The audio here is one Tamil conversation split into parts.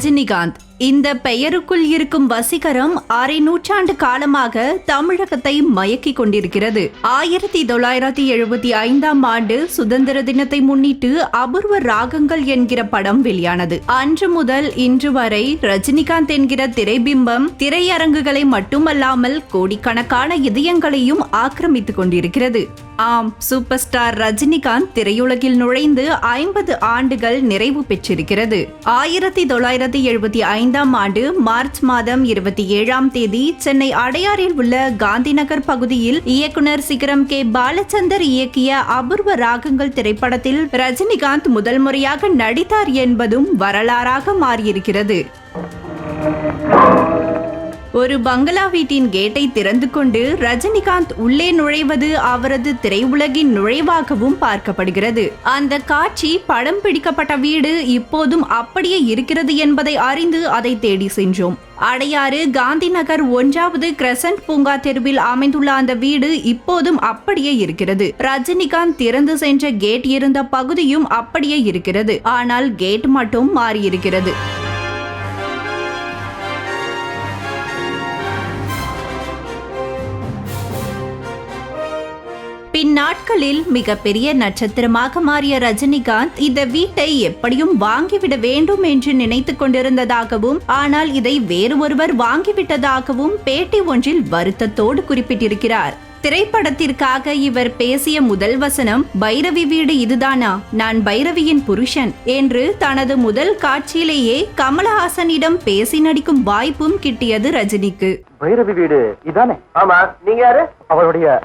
ரஜினிகாந்த். இந்த பெயருக்குள் இருக்கும் வசீகரம் அரை நூற்றாண்டு காலமாக தமிழகத்தை மயக்கிக் கொண்டிருக்கிறது. ஆயிரத்தி தொள்ளாயிரத்தி எழுபத்தி ஐந்தாம் ஆண்டு சுதந்திர தினத்தை முன்னிட்டு அபூர்வ ராகங்கள் என்கிற படம் வெளியானது. அன்று முதல் இன்று வரை ரஜினிகாந்த் என்கிற திரைபிம்பம் திரையரங்குகளை மட்டுமல்லாமல் கோடிக்கணக்கான இதயங்களையும் ஆக்கிரமித்துக் கொண்டிருக்கிறது. ஆம் சூப்பர் ஸ்டார் ரஜினிகாந்த் திரையுலகில் நுழைந்து ஐம்பது ஆண்டுகள் நிறைவு பெற்றிருக்கிறது. ஆயிரத்தி தொள்ளாயிரத்தி எழுபத்தி ஐந்தாம் ஆண்டு மார்ச் மாதம் இருபத்தி ஏழாம் தேதி சென்னை அடையாறில் உள்ள காந்திநகர் பகுதியில் இயக்குனர் சிகரம் கே பாலச்சந்தர் இயக்கிய அபூர்வ ராகங்கள் திரைப்படத்தில் ரஜினிகாந்த் முதல் முறையாக நடித்தார் என்பதும் வரலாறாக மாறியிருக்கிறது. ஒரு பங்களா வீட்டின் கேட்டை திறந்து கொண்டு ரஜினிகாந்த் உள்ளே நுழைவது அவரது திரையுலகின் நுழைவாகவும் பார்க்கப்படுகிறது. அந்த காட்சி படம் பிடிக்கப்பட்ட வீடு இப்போதும் அப்படியே இருக்கிறது என்பதை அறிந்து அதை தேடி சென்றோம். அடையாறு காந்தி நகர் ஒன்றாவது கிரசன்ட் பூங்கா தெருவில் அமைந்துள்ள அந்த வீடு இப்போதும் அப்படியே இருக்கிறது. ரஜினிகாந்த் திறந்து சென்ற கேட் இருந்த பகுதியும் அப்படியே இருக்கிறது. ஆனால் கேட் மட்டும் மாறியிருக்கிறது. பின்னாட்களில் மிகப்பெரிய நட்சத்திரமாக மாறிய ரஜினிகாந்த் இந்த வீட்டை எப்படியும் வாங்கிவிட வேண்டும் என்று நினைத்துக் கொண்டிருந்ததாகவும் ஆனால் இதை வேறு ஒருவர் வாங்கிவிட்டதாகவும் பேட்டி ஒன்றில் வருத்தத்தோடு குறிப்பிட்டிருக்கிறார். திரைப்படத்திற்காக இவர் பேசிய முதல் வசனம் பைரவி வீடு இதுதானா? நான் பைரவியின் புருஷன் என்று தனது முதல் காட்சியிலேயே கமலஹாசனிடம் பேசி நடிக்கும் வாய்ப்பும் கிட்டியது ரஜினிக்கு. பைரவி வீடு இதானே? ஆமா நீங்க யாரு? புருஷன்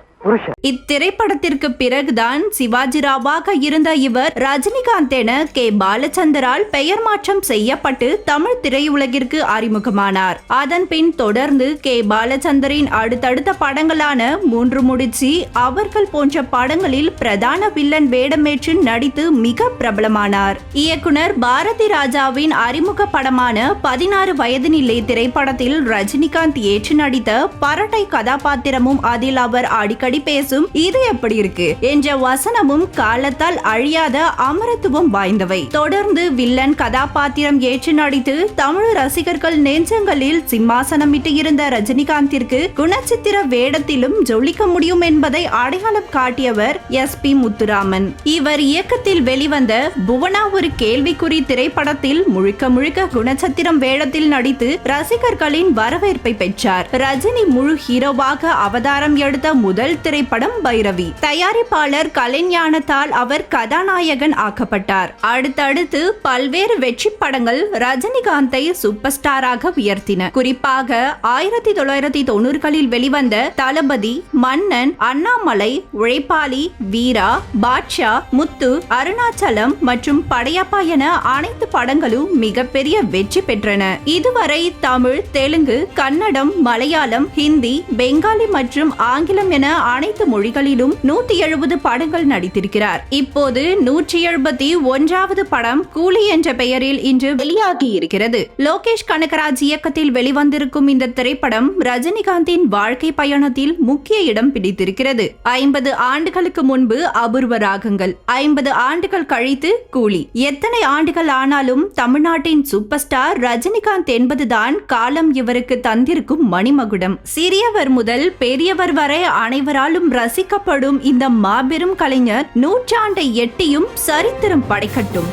இத்திரைப்படத்திற்கு பிறகுதான் சிவாஜி ராவாக இருந்த இவர் ரஜினிகாந்த் என கே. பாலச்சந்தரால் பெயர் மாற்றம் செய்யப்பட்டு தமிழ் திரையுலகிற்கு அறிமுகமானார். அதன் பின் தொடர்ந்து கே. பாலச்சந்தரின் அடுத்தடுத்த படங்களான மூன்று முடிச்சி அவர்கள் போன்ற படங்களில் பிரதான வில்லன் வேடமேற்று நடித்து மிக பிரபலமானார். இயக்குனர் பாரதி ராஜாவின் அறிமுக படமான பதினாறு வயதினில்லை திரைப்படத்தில் ரஜினிகாந்த் ஏற்று நடித்த பரட்டை கதாபாத்திரமும் அதில் அவர் அடிக்கடி பேசும் இது எப்படி இருக்கு என்ற வசனமும் காலத்தால் அழியாத அமரத்துவம் வாய்ந்தவை. தொடர்ந்து வில்லன் கதாபாத்திரம் ஏற்று நடித்து தமிழ் ரசிகர்கள் நெஞ்சங்களில் சிம்மாசனமிட்டு இருந்த ரஜினிகாந்திற்கு குணச்சித்திர வேடத்திலும் ஜொலிக்க முடியும் என்பதை அடையாளம் காட்டியவர் எஸ் பி முத்துராமன். இவர் இயக்கத்தில் வெளிவந்த புவனா ஒரு கேள்விக்குறி திரைப்படத்தில் முழுக்க முழுக்க குணச்சத்திரம் வேடத்தில் நடித்து ரசிகர்களின் வரவேற்பை பெற்றார். ரஜினி முழு ஹீரோவாக அவதாரம் எடுத்த முதல் திரைப்படம் பைரவி. தயாரிப்பாளர் கலைஞானத்தால் அவர் கதாநாயகன் ஆக்கப்பட்டார். அடுத்தடுத்து பல்வேறு வெற்றி படங்கள் ரஜினிகாந்தை சூப்பர் ஸ்டாராக உயர்த்தின. குறிப்பாக ஆயிரத்தி தொள்ளாயிரத்தி தொண்ணூறுகளில் வெளிவந்த தளபதி மன்னன் அண்ணாமலை உழைப்பாளி வீரா பாட்ஷா முத்து அருணாச்சலம் மற்றும் படையப்பா என அனைத்து படங்களும் மிகப்பெரிய வெற்றி பெற்றன. இதுவரை தமிழ் தெலுங்கு கன்னடம் மலையாளம் ஹிந்தி பெங்காலி மற்றும் ஆங்கிலம் என அனைத்து மொழிகளிலும் நூத்தி எழுபது படங்கள் நடித்திருக்கிறார். இப்போது நூற்றி எழுபத்தி ஒன்றாவது படம் கூலி என்ற பெயரில் இன்று வெளியாகி இருக்கிறது லோகேஷ் கனகராஜ் இயக்கத்தில் வெளிவந்திருக்கும் இந்த திரைப்படம் ரஜினிகாந்தின் வாழ்க்கை பயணத்தில் முக்கிய இடம் பிடித்திருக்கிறது. ஐம்பது ஆண்டுகளுக்கு முன்பு அபூர்வ ராகங்கள் ஐம்பது ஆண்டுகள் கழித்து கூலி. எத்தனை ஆண்டுகள் ஆனாலும் தமிழ்நாட்டின் சூப்பர் ஸ்டார் ரஜினிகாந்த் என்பதுதான் காலம் இவருக்கு தந்திருக்கும் மணிமகுடம். சிறியவர் முதல் பெரியவர் வரை அனைவராலும் ரசிக்கப்படும் இந்த மாபெரும் கலைஞர் நூற்றாண்டை எட்டியும் சரித்திரம் படைக்கட்டும்.